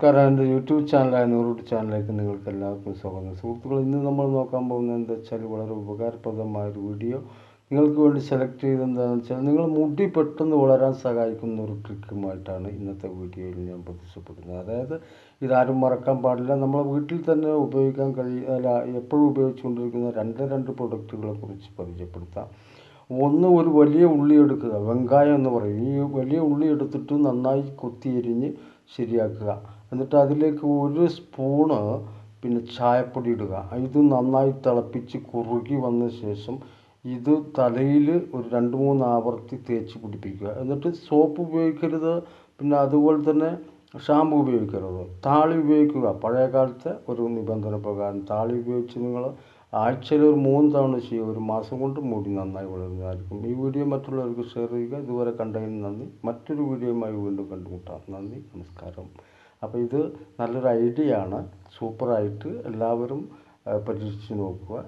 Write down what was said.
നമസ്കാരം എന്റെ യൂട്യൂബ് ചാനലായ നൂറുട്ട് ചാനലിലേക്ക് നിങ്ങൾക്ക് എല്ലാവർക്കും സ്വാഗതം. സുഹൃത്തുക്കൾ ഇന്ന് നമ്മൾ നോക്കാൻ പോകുന്നത് എന്താ വെച്ചാൽ വളരെ ഉപകാരപ്രദമായ ഒരു വീഡിയോ. നിങ്ങൾക്ക് വേണ്ടി സെലക്ട് ചെയ്ത് എന്താണെന്ന് വെച്ചാൽ നിങ്ങൾ മുടി പെട്ടെന്ന് വളരാൻ സഹായിക്കുന്ന ഒരു ട്രിക്കുമായിട്ടാണ് ഇന്നത്തെ വീഡിയോയിൽ ഞാൻ പ്രത്യക്ഷപ്പെടുന്നത്. അതായത് ഇതാരും മറക്കാൻ പാടില്ല. നമ്മളെ വീട്ടിൽ തന്നെ ഉപയോഗിക്കാൻ കഴിയ അല്ല എപ്പോഴും ഉപയോഗിച്ചുകൊണ്ടിരിക്കുന്ന രണ്ട് രണ്ട് പ്രൊഡക്റ്റുകളെ കുറിച്ച് പരിചയപ്പെടുത്താം. ഒന്ന് ഒരു വലിയ ഉള്ളി എടുക്കുക. വെങ്കായം എന്ന് പറയും. ഈ വലിയ ഉള്ളി എടുത്തിട്ട് നന്നായി കൊത്തി എരിഞ്ഞ് ശരിയാക്കുക. എന്നിട്ട് അതിലേക്ക് ഒരു സ്പൂണ് പിന്നെ ചായപ്പൊടി ഇടുക. ഇത് നന്നായി തിളപ്പിച്ച് കുറുകി വന്ന ശേഷം ഇത് തലയിൽ ഒരു രണ്ട് മൂന്ന് ആവർത്തി തേച്ച് പിടിപ്പിക്കുക. എന്നിട്ട് സോപ്പ് ഉപയോഗിക്കരുത്. പിന്നെ അതുപോലെ തന്നെ ഷാമ്പു ഉപയോഗിക്കരുത്. താളി ഉപയോഗിക്കുക. പഴയ കാലത്തെ ഒരു നിബന്ധന പ്രകാരം താളി ഉപയോഗിച്ച് നിങ്ങൾ ആഴ്ചയിൽ ഒരു മൂന്ന് തവണ ചെയ്യുക ഒരു മാസം കൊണ്ട് മുടി നന്നായി വളരുന്നതായിരിക്കും ഈ വീഡിയോ മറ്റുള്ളവർക്ക് ഷെയർ ചെയ്യുക. ഇതുവരെ കണ്ടതിന് നന്ദി. മറ്റൊരു വീഡിയോയുമായി വീണ്ടും കണ്ടുമുട്ടാം. നന്ദി. നമസ്കാരം. അപ്പോൾ ഇത് നല്ലൊരു ഐഡിയ ആണ്. സൂപ്പറായിട്ട് എല്ലാവരും പരീക്ഷിച്ച് നോക്കുക.